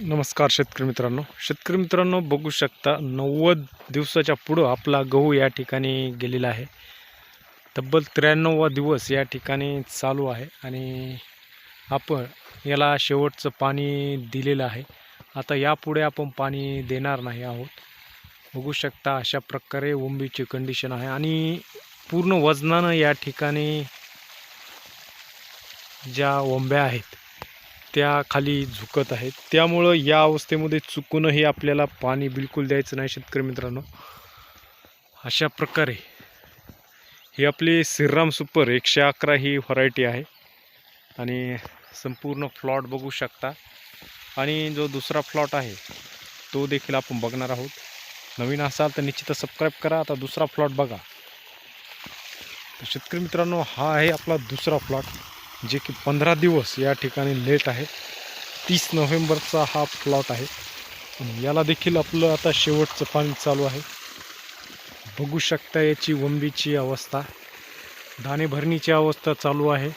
नमस्कार शेतकरी मित्रांनो. शेतकरी मित्रांनो बघू शकता नव्वद दिवसाच्या पुढं आपला गहू या ठिकाणी गेलेला आहे. तब्बल त्र्याण्णववा दिवस या ठिकाणी चालू आहे आणि आपण याला शेवटचं पाणी दिलेलं आहे. आता यापुढे आपण पाणी देणार नाही आहोत. बघू शकता अशा प्रकारे ओंबीची कंडिशन आहे आणि पूर्ण वजनानं या ठिकाणी ज्या ओंब्या आहेत त्या खाली झुकत आहेत. त्यामुळं या अवस्थेमध्ये चुकूनही आपल्याला पाणी बिलकुल द्यायचं नाही शेतकरी मित्रांनो. अशा प्रकारे ही आपली श्रीराम सुपर एकशे अकरा ही व्हरायटी आहे. आणि संपूर्ण प्लॉट बघू शकता. आणि जो दुसरा प्लॉट आहे तो देखील आपण बघणार आहोत. नवीन असाल तर निश्चित सबस्क्राईब करा. आता दुसरा प्लॉट बघा. शेतकरी मित्रांनो हा आहे आपला दुसरा प्लॉट जे की पंधरा दिवस या ठिकाणी लेट आहे. तीस नोव्हेंबरचा हा प्लॉट आहे. याला देखील आपलं आता शेवटचं पाणी चालू आहे. बघू शकता याची वंबीची अवस्था. दाणे भरणीची अवस्था चालू आहे.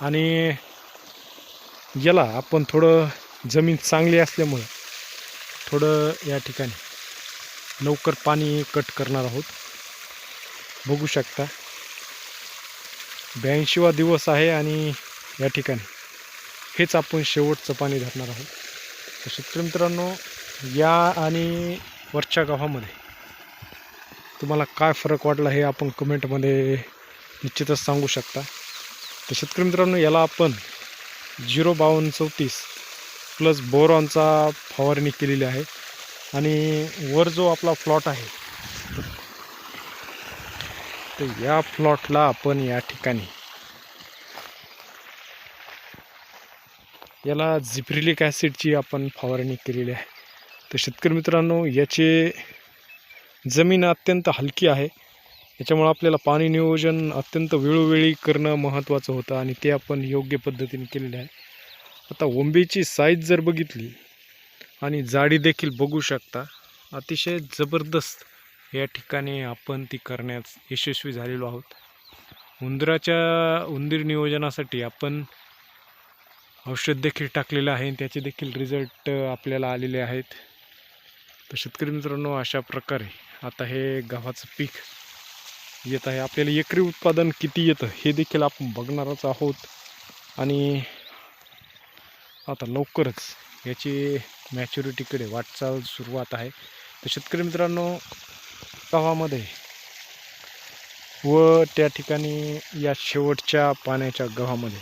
आणि याला आपण थोडं जमीन चांगली असल्यामुळं थोडं या ठिकाणी लवकर पाणी कट करणार आहोत. बघू शकता. ब्याऐंशीवा दिवस आहे आणि या ठिकाणी हेच आपण शेवटचं पाणी धरणार आहोत. तर शेतकरी मित्रांनो या आणि वरच्या गावामध्ये तुम्हाला काय फरक वाटला हे आपण कमेंटमध्ये निश्चितच सांगू शकता. तर शेतकरी मित्रांनो याला आपण झिरो बावन्न चौतीस प्लस बोरॉनचा फवारणी केलेली आहे. आणि वर जो आपला प्लॉट आहे तर या प्लॉटला आपण या ठिकाणी. याला झिप्रिलिक ॲसिडची आपण फवारणी केलेली आहे. तर शेतकरी मित्रांनो याचे जमीन अत्यंत हलकी आहे. याच्यामुळं आपल्याला पाणी नियोजन अत्यंत वेळोवेळी करणं महत्त्वाचं होतं आणि ते आपण योग्य पद्धतीने केलेले आहे. आता ओंबीची साईज जर बघितली आणि जाडी देखील बघू शकता अतिशय जबरदस्त या ठिकाणी आपण ती करण्यास यशस्वी झालेलो आहोत. उंदराच्या उंदीर नियोजनासाठी आपण औषध देखील टाकलेलं आहे आणि त्याचे देखील रिझल्ट आपल्याला आलेले आहेत. तर शेतकरी मित्रांनो अशा प्रकारे आता हे गव्हाचं पीक येत आहे. आपल्याला एकरी उत्पादन किती येतं हे देखील आपण बघणारच आहोत. आणि आता लवकरच याची मॅच्युरिटीकडे वाटचाल सुरुवात आहे. तर शेतकरी मित्रांनो गावामध्ये. व त्या ठिकाणी या शेवटच्या पाण्याच्या गव्हामध्ये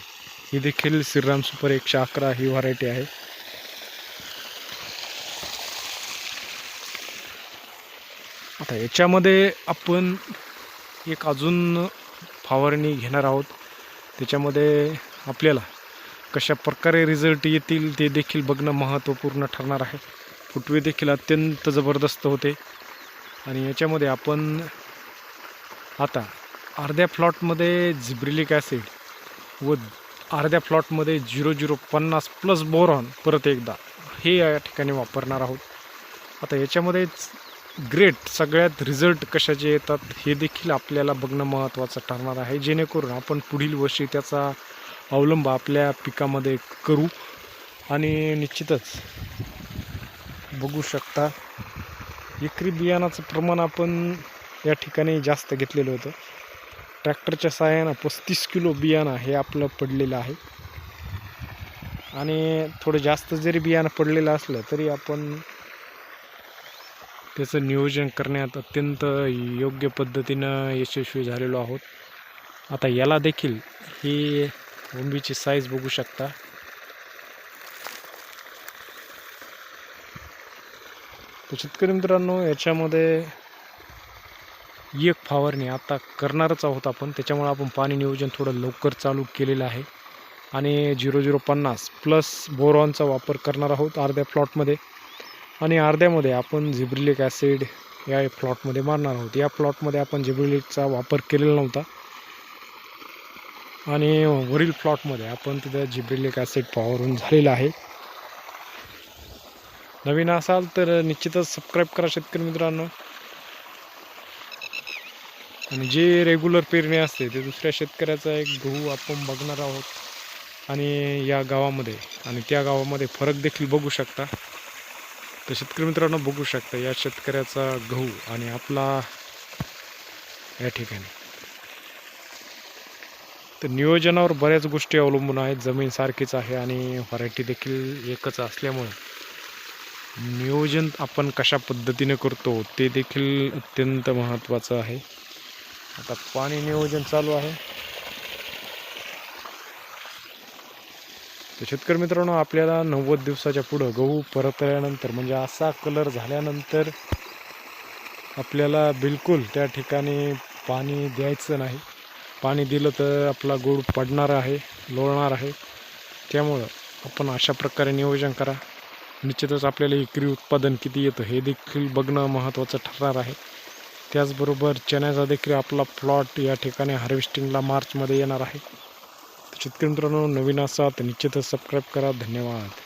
ही देखील श्रीराम सुपर एकशे अकरा ही व्हरायटी आहे. आता याच्यामध्ये आपण एक अजून फवारणी घेणार आहोत. त्याच्यामध्ये आपल्याला कशा प्रकारे रिझल्ट येतील ते देखील बघणं महत्त्वपूर्ण ठरणार आहे. फुटवे देखील अत्यंत जबरदस्त होते. आणि याच्यामध्ये आपण आता अर्ध्या प्लॉटमध्ये झिब्रिलिक ॲसिड व अर्ध्या प्लॉटमध्ये झिरो झिरो पन्नास प्लस बोरॉन परत एकदा हे या ठिकाणी वापरणार आहोत. आता याच्यामध्ये ग्रेट सगळ्यात रिझल्ट कशाचे येतात हे देखील आपल्याला बघणं महत्त्वाचं ठरणार आहे. जेणेकरून आपण पुढील वर्षी त्याचा अवलंब आपल्या पिकामध्ये करू. आणि निश्चितच बघू शकता एकरी बियाणाचं प्रमाण आपण या ठिकाणी जास्त घेतलेलं होतं. ट्रॅक्टरच्या सहाय्यानं पस्तीस किलो बियाणं हे आपलं पडलेलं आहे. आणि थोडं जास्त जरी बियाणं पडलेलं असलं तरी आपण त्याचं नियोजन करण्यात अत्यंत योग्य पद्धतीनं यशस्वी झालेलो आहोत. आता याला देखील ही ओंबीची साईज बघू शकता. तर शेतकरी मित्रांनो याच्यामध्ये एक फवारणी आता करणारच आहोत आपण. त्याच्यामुळे आपण पाणी नियोजन थोडं लवकर चालू केलेलं आहे. आणि झिरो झिरो पन्नास प्लस बोरॉनचा वापर करणार आहोत अर्ध्या प्लॉटमध्ये. आणि अर्ध्यामध्ये आपण झिब्रिलिक ॲसिड या प्लॉटमध्ये मारणार आहोत. या प्लॉटमध्ये आपण झिब्रिलिकचा वापर केलेला नव्हता. आणि वरील प्लॉटमध्ये आपण तिथं झिब्रिलिक ॲसिड फवारून झालेलं आहे. नवीन असाल तर निश्चितच सबस्क्राईब करा शेतकरी मित्रांनो. आणि जे रेग्युलर पेरणी असते ते दुसऱ्या शेतकऱ्याचा एक गहू आपण बघणार आहोत. आणि या गावामध्ये आणि त्या गावामध्ये फरक देखील बघू शकता. तर शेतकरी मित्रांनो बघू शकता या शेतकऱ्याचा गहू आणि आपला या ठिकाणी. तर नियोजनावर बऱ्याच गोष्टी अवलंबून आहेत. जमीन सारखीच आहे आणि व्हरायटी देखील एकच असल्यामुळे. नियोजन आपण कशा पद्धतीने करतो ते देखील अत्यंत महत्त्वाचं आहे. आता पाणी नियोजन चालू आहे. तर शेतकरी मित्रांनो आपल्याला नव्वद दिवसाच्या पुढं गहू परतल्यानंतर म्हणजे असा कलर झाल्यानंतर आपल्याला बिलकुल त्या ठिकाणी पाणी द्यायचं नाही. पाणी दिलं तर आपला गोड पडणार आहे लोळणार आहे. त्यामुळं आपण अशा प्रकारे नियोजन करा. निश्चितच आपल्याला एकरी उत्पादन किती येतं हे देखील बघणं महत्त्वाचं ठरणार आहे. त्याचबरोबर चण्याचा देखील आपला प्लॉट या ठिकाणी हार्वेस्टिंगला मार्चमध्ये येणार आहे. तर शेतकरी मित्रांनो नवीन असा तर निश्चितच सबस्क्राईब करा. धन्यवाद.